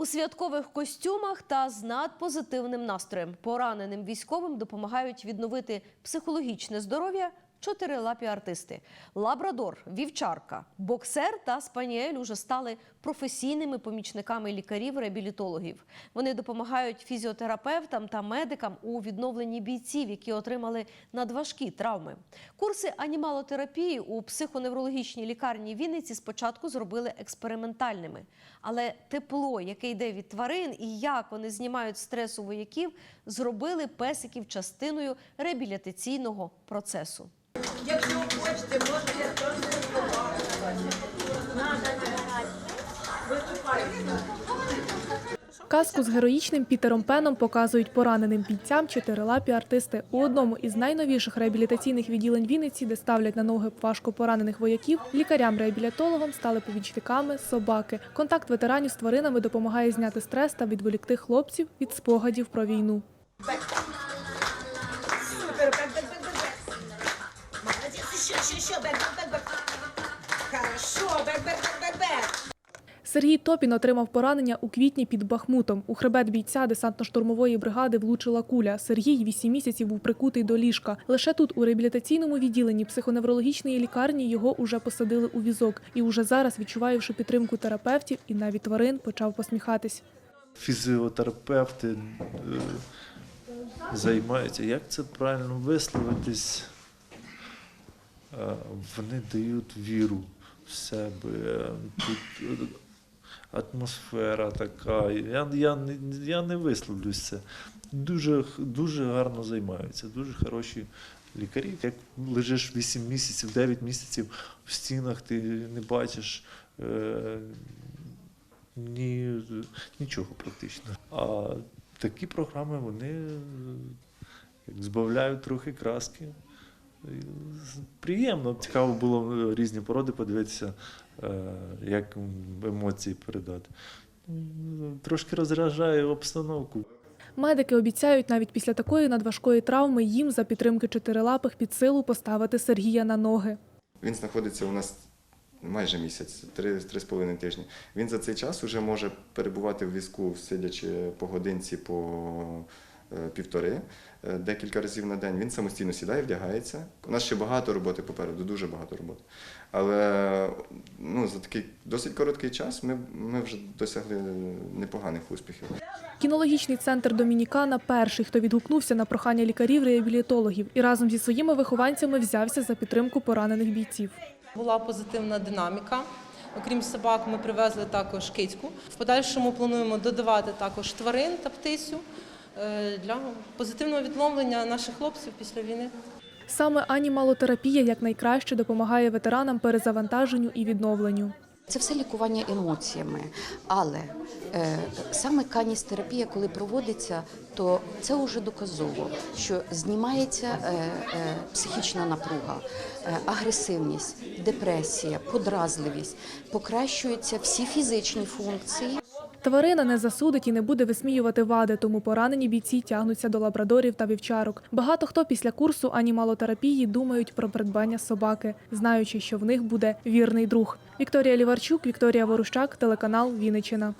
У святкових костюмах та з надпозитивним настроєм пораненим військовим допомагають відновити психологічне здоров'я чотирилапі артисти. Лабрадор, вівчарка, боксер та спаніель уже стали професійними помічниками лікарів-реабілітологів. Вони допомагають фізіотерапевтам та медикам у відновленні бійців, які отримали надважкі травми. Курси анімалотерапії у психоневрологічній лікарні Вінниці спочатку зробили експериментальними. Але тепло, яке йде від тварин, і як вони знімають стрес у вояків, зробили песиків частиною реабілітаційного процесу. Якщо хочете, можете теж Казку з героїчним Пітером Пеном показують пораненим бійцям чотирилапі артисти. У одному із найновіших реабілітаційних відділень Вінниці, де ставлять на ноги важко поранених вояків, лікарям-реабілітологам стали повічниками собаки. Контакт ветеранів з тваринами допомагає зняти стрес та відволікти хлопців від спогадів про війну. Сергій Топін отримав поранення у квітні під Бахмутом. У хребет бійця десантно-штурмової бригади влучила куля. Сергій вісім місяців був прикутий до ліжка. Лише тут, у реабілітаційному відділенні психоневрологічної лікарні, його уже посадили у візок. І уже зараз, відчуваючи підтримку терапевтів і навіть тварин, почав посміхатись. фізіотерапевти е, займаються, як це правильно висловитись, Е, вони дають віру в себе. Е, атмосфера така. Я, я, я не висловлюсь це. Дуже, дуже гарно займаються, дуже хороші лікарі. Як лежиш 8 місяців, 9 місяців в стінах, ти не бачиш. Е, ні, нічого практично. А такі програми вони як збавляють трохи краски. Приємно, цікаво було е, різні породи подивитися, е, як емоції передати. Трошки розряджає обстановку. Медики обіцяють, навіть після такої надважкої травми їм за підтримки чотирилапих під силу поставити Сергія на ноги. Він знаходиться у нас майже місяць, три, три з половиною тижні. Він за цей час вже може перебувати в візку, сидячи по годинці по півтори, е, декілька разів на день. Він самостійно сідає, вдягається. У нас ще багато роботи попереду, дуже багато роботи. Але ну, за такий досить короткий час ми, ми вже досягли непоганих успіхів. Кінологічний центр Домінікана перший, хто відгукнувся на прохання лікарів-реабілітологів і разом зі своїми вихованцями взявся за підтримку поранених бійців. Була позитивна динаміка. Окрім собак, ми привезли також кицьку. В подальшому плануємо додавати також тварин та птицю е, для позитивного відновлення наших хлопців після війни. Саме анімалотерапія якнайкраще допомагає ветеранам перезавантаженню і відновленню. Це все лікування емоціями, але е, саме каністерапія, коли проводиться, то це вже доказово, що знімається е, е, психічна напруга, е, агресивність, депресія, подразливість, покращуються всі фізичні функції. Тварина не засудить і не буде висміювати вади, тому поранені бійці тягнуться до лабрадорів та вівчарок. Багато хто після курсу анімалотерапії думають про придбання собаки, знаючи, що в них буде вірний друг. Вікторія Ліварчук, Вікторія Ворущак, телеканал Вінниччина.